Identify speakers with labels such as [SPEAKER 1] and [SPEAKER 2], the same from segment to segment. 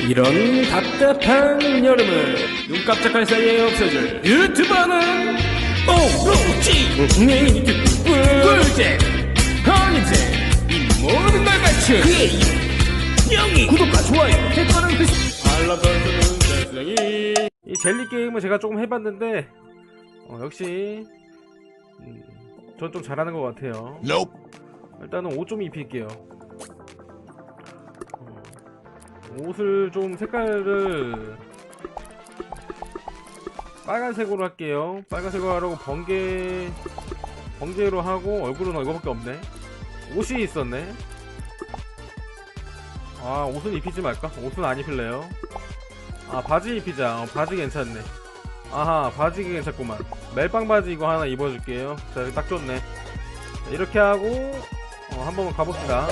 [SPEAKER 1] 이런 답답한 여름을 눈 깜짝할 사이에 없어질 유튜버는 오로지 네 꿀잼 허니잼 이 모든 걸 갖춘 그의 영이 구독과 좋아요 댓글은 필수 알람 설정은 세상이 이 젤리 게임을 제가 조금 해봤는데 어, 역시 음, 전좀 잘하는 것 같아요
[SPEAKER 2] Nope.
[SPEAKER 1] 일단은 옷좀 입힐게요. 어, 옷을 좀 색깔을 빨간색으로 할게요. 빨간색으로 하려고 번개 번개로 하고 얼굴은 이거밖에 없네. 옷이 있었네. 아 옷은 입히지 말까? 옷은 안 입힐래요. 아 바지 입히자. 어, 바지 괜찮네. 아하 바지 괜찮구만. 멜빵 바지 이거 하나 입어줄게요. 자 여기 딱 좋네. 자, 이렇게 하고 어, 한번 가봅시다.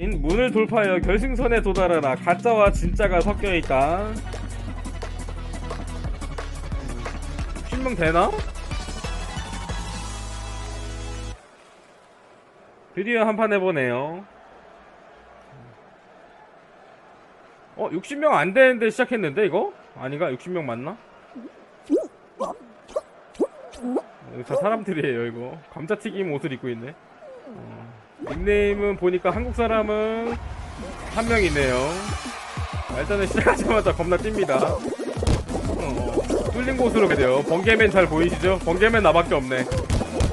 [SPEAKER 1] 인 문을 돌파하여 결승선에 도달하라. 가짜와 진짜가 섞여 있다. 신명 되나? 드디어 한 판 해보네요. 어, 60명 안 되는데 시작했는데, 이거? 아닌가? 60명 맞나? 이거 다 사람들이에요 이거 감자튀김 옷을 입고 있네 어, 닉네임은 보니까 한국 사람은 한 명 있네요 아, 일단은 시작하자마자 겁나 뜁니다 어, 뚫린 곳으로 가야 돼요 번개맨 잘 보이시죠? 번개맨 나밖에 없네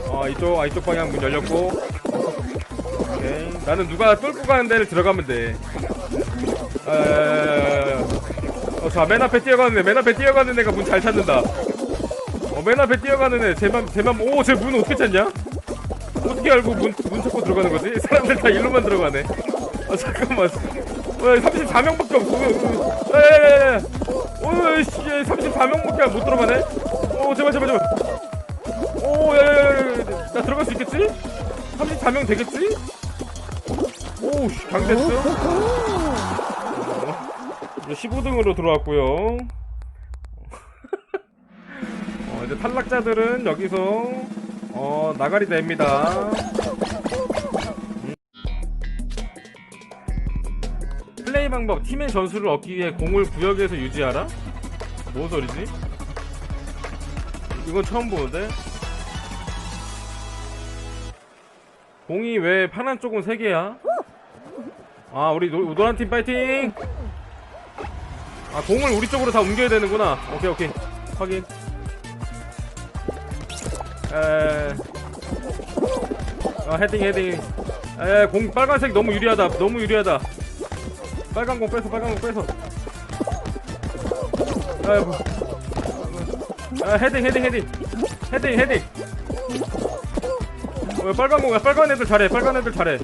[SPEAKER 1] 어 이쪽 아 이쪽 방향 문 열렸고 오케이 나는 누가 뚫고 가는 데를 들어가면 돼 아, 어, 자, 맨 앞에 뛰어가는 애, 맨 앞에 뛰어가는 애가 문 잘 찾는다. 어, 맨 앞에 뛰어가는 애, 제 맘, 제 맘, 오, 쟤 문 어떻게 찾냐? 어떻게 알고 문, 문 찾고 들어가는 거지? 사람들 다 일로만 들어가네. 아, 잠깐만. 어, 34명밖에 없어. 에, 에, 에, 에. 오, 씨, 34명밖에 못 들어가네? 오, 제발, 제발, 제발. 오, 야, 야, 야, 야, 야. 나 들어갈 수 있겠지? 34명 되겠지? 오, 씨, 강됐어? 15등으로 들어왔고요. 어, 이제 탈락자들은 여기서 어, 나가리 냅니다. 음. 플레이 방법 팀의 전술을 얻기 위해 공을 구역에서 유지하라? 뭔 소리지? 이건 처음 보는데? 공이 왜 파란 쪽은 3개야? 아 우리 노, 노란 팀 파이팅! 아 공을 우리 쪽으로 다 옮겨야 되는구나 오케이 오케이 확인 에... 아 헤딩 헤딩. 에공 빨간색 너무 유리하다. 너무 유리하다. 빨간 공 뺏어 빨간 공 뺏어 에, 뭐. 아 헤딩 헤딩 헤딩. 헤딩 헤딩. 어, 빨간 공야. 빨간 애들 잘해. 빨간 애들 잘해.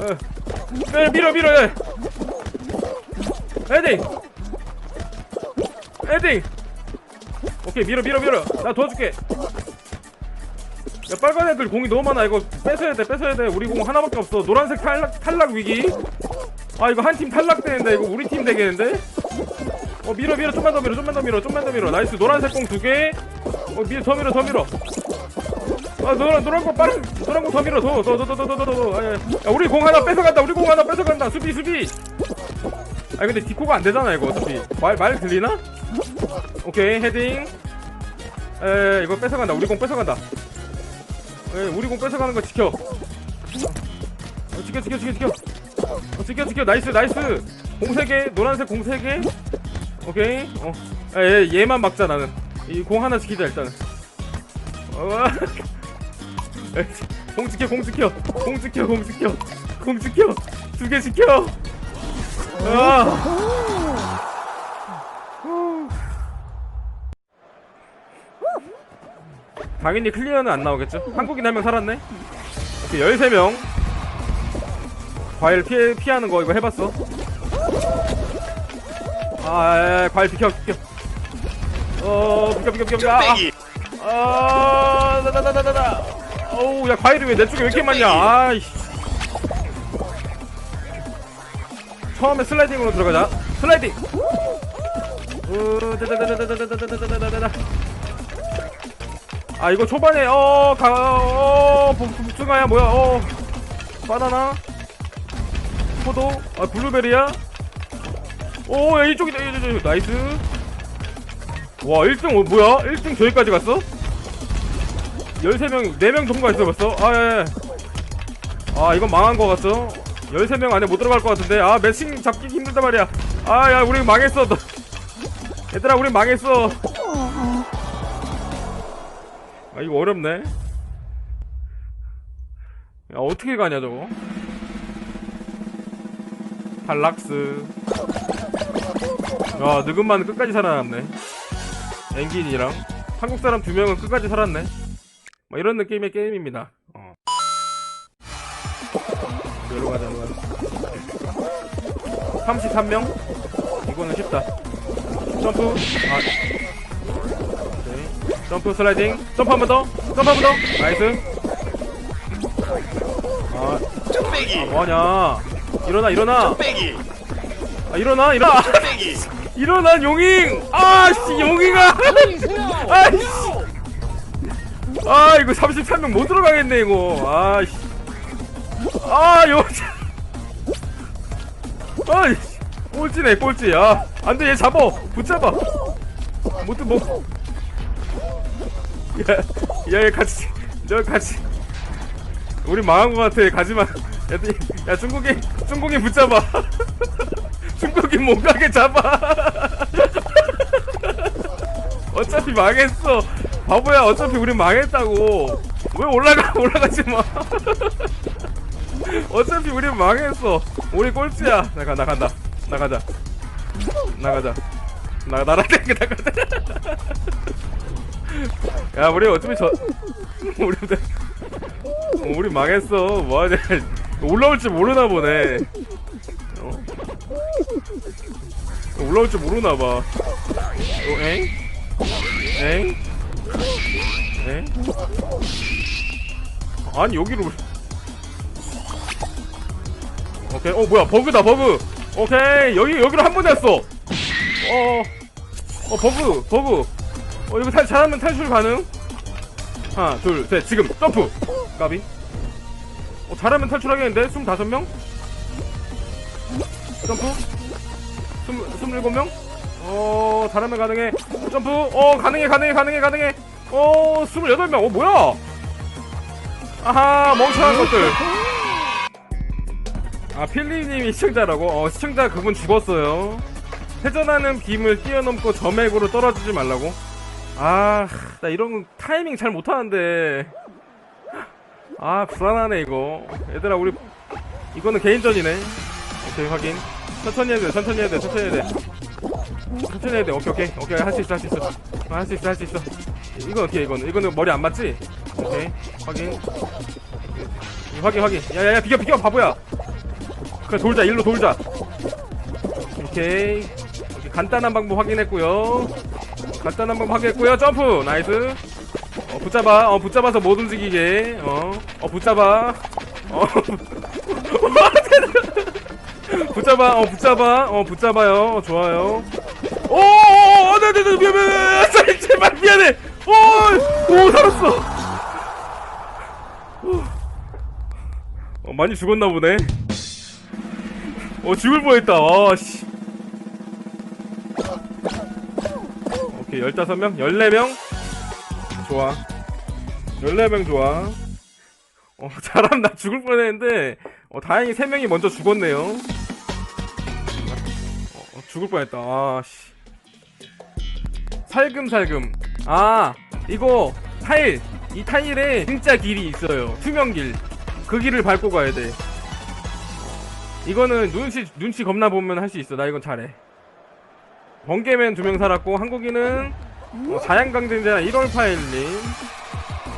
[SPEAKER 1] 에, 에, 밀어 밀어 에. 헤딩. 헤딩 오케이 밀어 밀어 밀어. 나 도와줄게. 야 빨간 애들 공이 너무 많아. 이거 뺏어야 돼 뺏어야 돼. 우리 공 하나밖에 없어. 노란색 탈락 탈락 위기. 아 이거 한 팀 탈락되는데 이거 우리 팀 되겠는데? 어 밀어 밀어. 좀만 더 밀어 좀만 더 밀어 좀만 더 밀어. 나이스. 노란색 공 두개어 밀어 더 밀어 더 밀어. 아 노란 노란 거 빠른 노란 거 더 밀어. 더더더더더 더더. 야 우리 공 하나 뺏어간다. 우리 공 하나 뺏어간다. 수비 수비 아 근데 디코가 안 되잖아 이거. 어차피. 말 말 들리나? 오케이 헤딩. 에 이거 뺏어간다. 우리 공 뺏어간다. 에 우리 공 뺏어가는 거 지켜. 어, 지켜 지켜 지켜 지켜. 어, 지켜 지켜. 나이스 나이스. 공 3개 노란색 공 3개. 오케이. 어. 에, 얘, 얘만 막자 나는. 이 공 하나 지키자 일단은. 어, 에, 공 지켜 공 지켜. 공 지켜 공 지켜. 공 지켜. 두 개 지켜. 아. 당연히 클리어는 안 나오겠죠? 한국인 한 명 살았네? 오케이, 13명. 과일 피해, 피하는 거 이거 해봤어? 아, 에, 에, 과일 비켜, 비켜. 어, 비켜, 비켜, 비켜, 비켜. 아, 아, 나, 나, 나, 나, 나, 나. 어우, 야, 과일이 왜 내 쪽에 왜 이렇게 많냐? 아이씨. 처음에 슬라이딩으로 들어가자. 슬라이딩. 아 이거 초반에 어가 어, 복숭아야 뭐야 어 바나나 포도 아 블루베리야 오 야, 이쪽이다 이쪽, 나이스 와 1등 어, 뭐야 1등 저기까지 갔어 13명 4명 통과했어 벌써 아 예, 예. 아 이건 망한 거 같죠 13명 안에 못 들어갈 것 같은데. 아 매칭 잡기 힘들단 말이야. 아 야 우리 망했어. 너. 얘들아 우리 망했어. 아 이거 어렵네. 야 어떻게 가냐 저거? 탈락스. 야 느금만 끝까지 살아남네. 앵긴이랑. 한국 사람 두 명은 끝까지 살았네. 뭐 이런 느낌의 게임입니다. 어. 여기로 가자 여기로 가자. 33명? 이거는 쉽다. 점프. 아. 오케이. 점프 슬라이딩. 점프 한 번 더. 점프 한 번 더. 나이스. 아.
[SPEAKER 2] 뚝배기.
[SPEAKER 1] 뭐하냐. 일어나 일어나. 아 일어나 일어나. 일어난 용잉 아씨 용잉아. 아이씨. 아 이거 33명 못 들어가겠네 이거. 아씨 아 여자 아이씨 꼴찌네 꼴찌. 야 안 돼 얘 잡어. 붙잡아. 못들 뭐. 야 야 얘 같이 저 같이. 우리 망한 것 같아 가지마. 야, 야 중국인 중국인 붙잡아. 중국인 못 가게 잡아. 어차피 망했어. 바보야 어차피 우리 망했다고. 왜 올라가 올라가지 마 어차피 우리 망했어. 우리 꼴찌야. 나가 나간다. 나가자. 나가자. 나 나라 나가자. 야 우리 어차피 저 우리 우리 망했어. 뭐하냐. 올라올 줄 모르나 보네. 어? 올라올 줄 모르나 봐. 어, 엥? 엥? 엥? 아니 여기로 왜- 오케이. 어 뭐야. 버그다 버그. 오케이. 여기 여기로 한번 했어. 어어 어, 버그 버그. 어 이거 탈, 잘하면 탈출 가능? 하나 둘셋. 지금. 점프. 까비. 어 잘하면 탈출하겠는데? 25명? 점프. 20, 27명? 어 잘하면 가능해. 점프. 어 가능해 가능해 가능해 가능해. 어 28명. 어 뭐야? 아하 멍청한 것들 아 필리님이 시청자라고? 어 시청자 그분 죽었어요. 회전하는 빔을 뛰어넘고 점액으로 떨어지지 말라고? 아 나 이런 거 타이밍 잘 못하는데. 아 불안하네 이거. 얘들아 우리 이거는 개인전이네. 오케이 확인. 천천히 해야 돼 천천히 해야 돼 천천히 해야 돼. 천천히 해야 돼. 오케이 오케이. 오케이 할 수 있어 할 수 있어. 할수 있어 할 수 있어. 이건 어떻게 이거는 이거는 머리 안 맞지? 오케이 확인. 확인 확인. 야야야 비켜 비켜 바보야 그래 돌자 일로 돌자. 오케이. 간단한 방법 확인했고요. 간단한 방법 확인했고요. 점프! 나이스. 어 붙잡아. 어 붙잡아서 못 움직이게. 어 어 붙잡아. 어 붙잡아. 어 붙잡아. 어 붙잡아요. 어, 좋아요. 오오오 네네네 미안 미안 미안 제발, 제발 미안해. 오오 살았어. 어 많이 죽었나 보네 어 죽을 뻔했다. 아씨. 오케이 15명? 14명? 좋아. 14명 좋아. 어 나 죽을 뻔했는데 어 다행히 3명이 먼저 죽었네요. 어, 어, 죽을 뻔했다. 아씨. 살금살금. 아 이거 타일. 이 타일에 진짜 길이 있어요. 투명길. 그 길을 밟고 가야 돼 이거는 눈치 눈치 겁나 보면 할 수 있어. 나 이건 잘해. 번개맨 두 명 살았고 한국인은 어, 자양강쟁자 1월 파일님.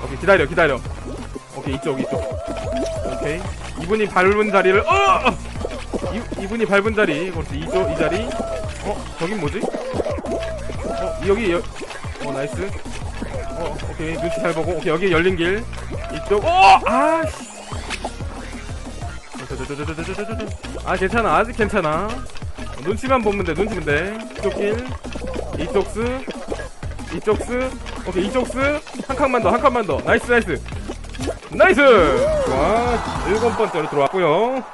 [SPEAKER 1] 오케이 기다려 기다려. 오케이 이쪽 이쪽. 오케이. 이분이 밟은 자리를 어! 이, 이분이 밟은 자리. 그렇지 이쪽 이 자리. 어 저긴 뭐지? 어 여기 여, 어 나이스. 어 오케이. 눈치 잘 보고. 오케이 여기 열린 길. 이쪽. 어! 아씨 아 괜찮아 아직 괜찮아 눈치만 보면 돼 눈치면 돼 이쪽 길 이쪽 스 이쪽 스 오케이 이쪽 스한 칸만 더한 칸만 더 나이스 나이스 나이스! 좋아. 일곱 번째로 들어왔고요.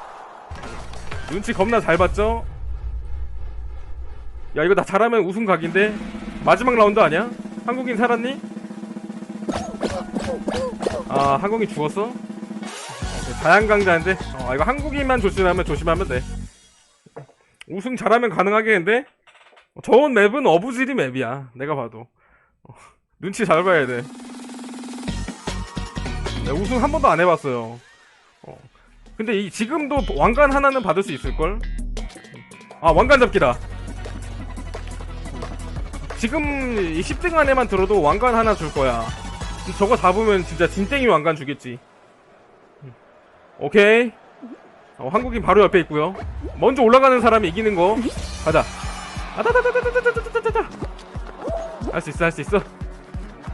[SPEAKER 1] 눈치 겁나 잘 봤죠? 야, 이거 나 잘하면 우승 각인데? 마지막 라운드 아니야? 한국인 살았니? 아, 한국인 죽었어? 오케이, 자양강자인데? 어, 이거 한국인만 조심하면 조심하면 돼. 우승 잘하면 가능하겠는데? 저온 맵은 어부지리 맵이야. 내가 봐도. 어, 눈치 잘 봐야 돼. 네, 우승 한 번도 안 해봤어요. 어. 근데 이 지금도 왕관 하나는 받을 수 있을걸? 아 왕관 잡기다. 지금 이 10등 안에만 들어도 왕관 하나 줄 거야. 저거 잡으면 진짜 진땡이 왕관 주겠지. 오케이. 어, 한국인 바로 옆에 있고요. 먼저 올라가는 사람이 이기는 거. 가자. 아다다다다다다다다다다. 할 수 있어, 할 수 있어.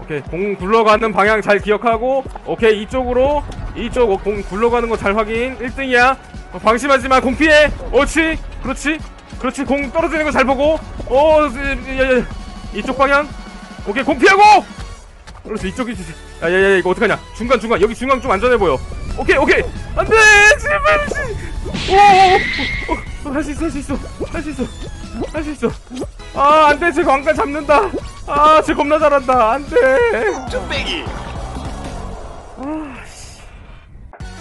[SPEAKER 1] 오케이, 공 굴러가는 방향 잘 기억하고, 오케이, 이쪽으로, 이쪽 어, 공 굴러가는 거 잘 확인. 1등이야. 방심하지 마, 공 피해. 옳지, 그렇지, 그렇지, 공 떨어지는 거 잘 보고, 어, 야, 야, 이쪽 방향. 오케이, 공 피하고! 그렇지, 이쪽이, 야, 야, 야, 이거 어떡하냐. 중간, 중간, 여기 중간 좀 안전해 보여. 오케이, 오케이! 안 돼! 제발! 오! 오! 오! 할수 있어, 할 수 있어, 할 수 있어, 할 수 있어. 아, 안 돼, 제 왕관 잡는다. 아, 쟤 겁나 잘한다. 안 돼.
[SPEAKER 2] 뚝배기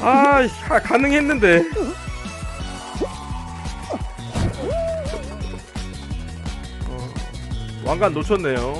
[SPEAKER 1] 아, 씨, 가- 가능했는데. 어, 왕관 놓쳤네요.